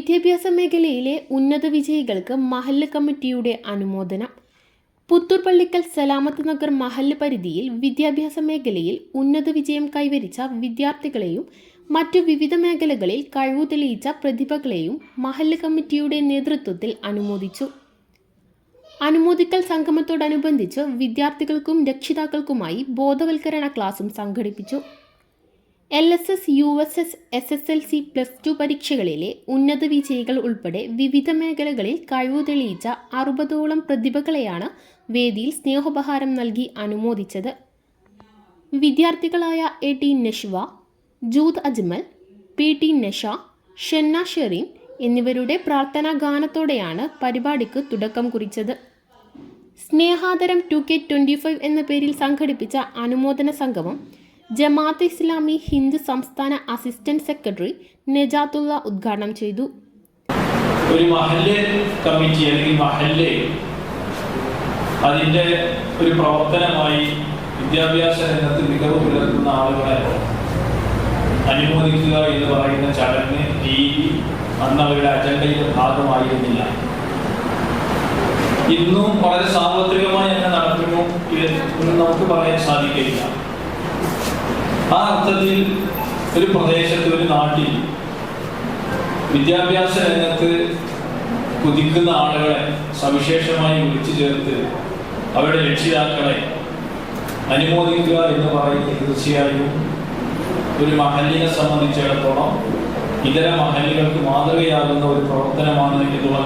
വിദ്യാഭ്യാസ മേഖലയിലെ ഉന്നത വിജയികൾക്ക് മഹല്ല് കമ്മിറ്റിയുടെ അനുമോദനം. പുത്തൂർ പള്ളിക്കൽ സലാമത്ത് നഗർ മഹല്ല് പരിധിയിൽ വിദ്യാഭ്യാസ മേഖലയിൽ ഉന്നത വിജയം കൈവരിച്ച വിദ്യാർത്ഥികളെയും മറ്റു വിവിധ മേഖലകളിൽ കഴിവു തെളിയിച്ച പ്രതിഭകളെയും മഹല്ല് കമ്മിറ്റിയുടെ നേതൃത്വത്തിൽ അനുമോദിച്ചു. അനുമോദിക്കൽ സംഗമത്തോടനുബന്ധിച്ച് വിദ്യാർത്ഥികൾക്കും രക്ഷിതാക്കൾക്കുമായി ബോധവൽക്കരണ ക്ലാസും സംഘടിപ്പിച്ചു. L S S U S S S S L C plus two പരീക്ഷകളിലെ ഉന്നത വിജയികൾ ഉൾപ്പെടെ വിവിധ മേഖലകളിൽ കഴിവ് തെളിയിച്ച അറുപതോളം പ്രതിഭകളെയാണ് വേദിയിൽ സ്നേഹോപഹാരം നൽകി അനുമോദിച്ചത്. വിദ്യാർത്ഥികളായ A T Nashwa Jood Ajmal P T Nasha Shenna Sherin എന്നിവരുടെ പ്രാർത്ഥനാ ഗാനത്തോടെയാണ് പരിപാടിക്ക് തുടക്കം കുറിച്ചത്. സ്നേഹാദരം ടു കെ ട്വന്റി ഫൈവ് എന്ന പേരിൽ സംഘടിപ്പിച്ച അനുമോദന സംഗമം ജമാഅത്ത് ഇസ്ലാമി ഹിന്ദു സംസ്ഥാന അസിസ്റ്റന്റ് സെക്രട്ടറി നജാത്തുള്ള ഉദ്ഘാടനം ചെയ്തു. ഒരു മഹല്ല് കമ്മിറ്റി അല്ലെങ്കിൽ മഹല്ല് അതിന്റെ ഒരു പ്രവർത്തനമായി വിദ്യാഭ്യാസ രംഗത്ത് മികവ് പുലർത്തുന്ന ആളുകളെ അനുമോദിക്കുക എന്ന് പറയുന്ന ചടങ്ങ് രീതി അന്ന് അവരുടെ അജണ്ടയുടെ ഭാഗമായിരുന്നില്ല. ഇന്നും വളരെ സാർവത്രികമായി തന്നെ നടക്കുന്നു ഇത് നമുക്ക് പറയാൻ സാധിക്കില്ല ആ അർത്ഥത്തിൽ ഒരു പ്രദേശത്ത് ഒരു നാട്ടിൽ വിദ്യാഭ്യാസ രംഗത്ത് കുതിക്കുന്ന ആളുകളെ സവിശേഷമായി വിളിച്ചു ചേർത്ത് അവരുടെ രക്ഷിതാക്കളെ അനുമോദിക്കുക എന്ന് പറയുന്നത് തീർച്ചയായും ഒരു മഹല്ലിനെ സംബന്ധിച്ചിടത്തോളം ഇതര മഹല്ലുകൾക്ക് മാതൃകയാകുന്ന ഒരു പ്രവർത്തനമാണ് എന്നുള്ള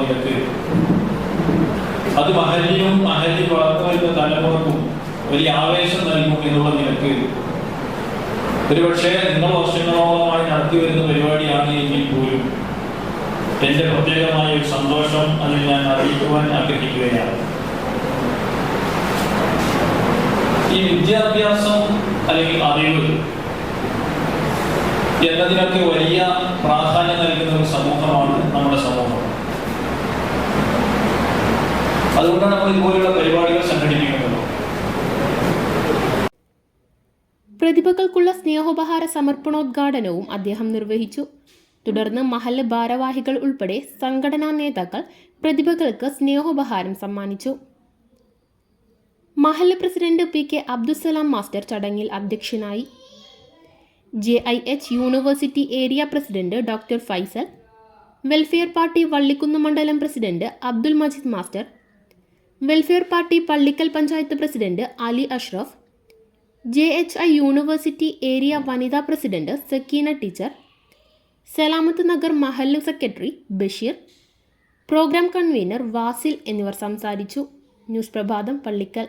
അത് മഹല്ലിനും മഹല്ലി വളർന്നു വരുന്ന തലമുറക്കും വലിയ ആവേശം നൽകും എന്നുള്ള ഒരുപക്ഷെ നിങ്ങൾ വർഷങ്ങളോളമായി നടത്തി വരുന്ന പരിപാടിയാണ് എങ്കിൽ പോലും എന്റെ പ്രത്യേകമായ ഒരു സന്തോഷം അതിൽ ഞാൻ അറിയിക്കുവാൻ ആഗ്രഹിക്കുകയാണ്. ഈ വിദ്യാഭ്യാസം അല്ലെങ്കിൽ അറിവ് എന്നതിനൊക്കെ വലിയ പ്രാധാന്യം നൽകുന്ന ഒരു സമൂഹമാണ് നമ്മുടെ സമൂഹം. അതുകൊണ്ടാണ് നമ്മൾ ഇതുപോലെയുള്ള പരിപാടികൾ സംഘടിപ്പിക്കുന്നത്. പ്രതിഭകൾക്കുള്ള സ്നേഹോപഹാര സമർപ്പണോദ്ഘാടനവും അദ്ദേഹം നിർവഹിച്ചു. തുടർന്ന് മഹല്ല് ഭാരവാഹികൾ ഉൾപ്പെടെ സംഘടനാ നേതാക്കൾ പ്രതിഭകൾക്ക് സ്നേഹോപഹാരം സമ്മാനിച്ചു. മഹല്ല് president P K Abdussalam master ചടങ്ങിൽ അധ്യക്ഷനായി. J I H university area president doctor Faisal. Welfare party Vallikkunnu മണ്ഡലം president Abdul Majeed master. Welfare party Pallikkal panchayat president Ali Ashraf. J H I university area വനിതാ president Sakeena teacher Salamath Nagar മഹല്ല് secretary Basheer program convener Wasil എന്നിവർ സംസാരിച്ചു. News പ്രഭാതം പള്ളിക്കൽ.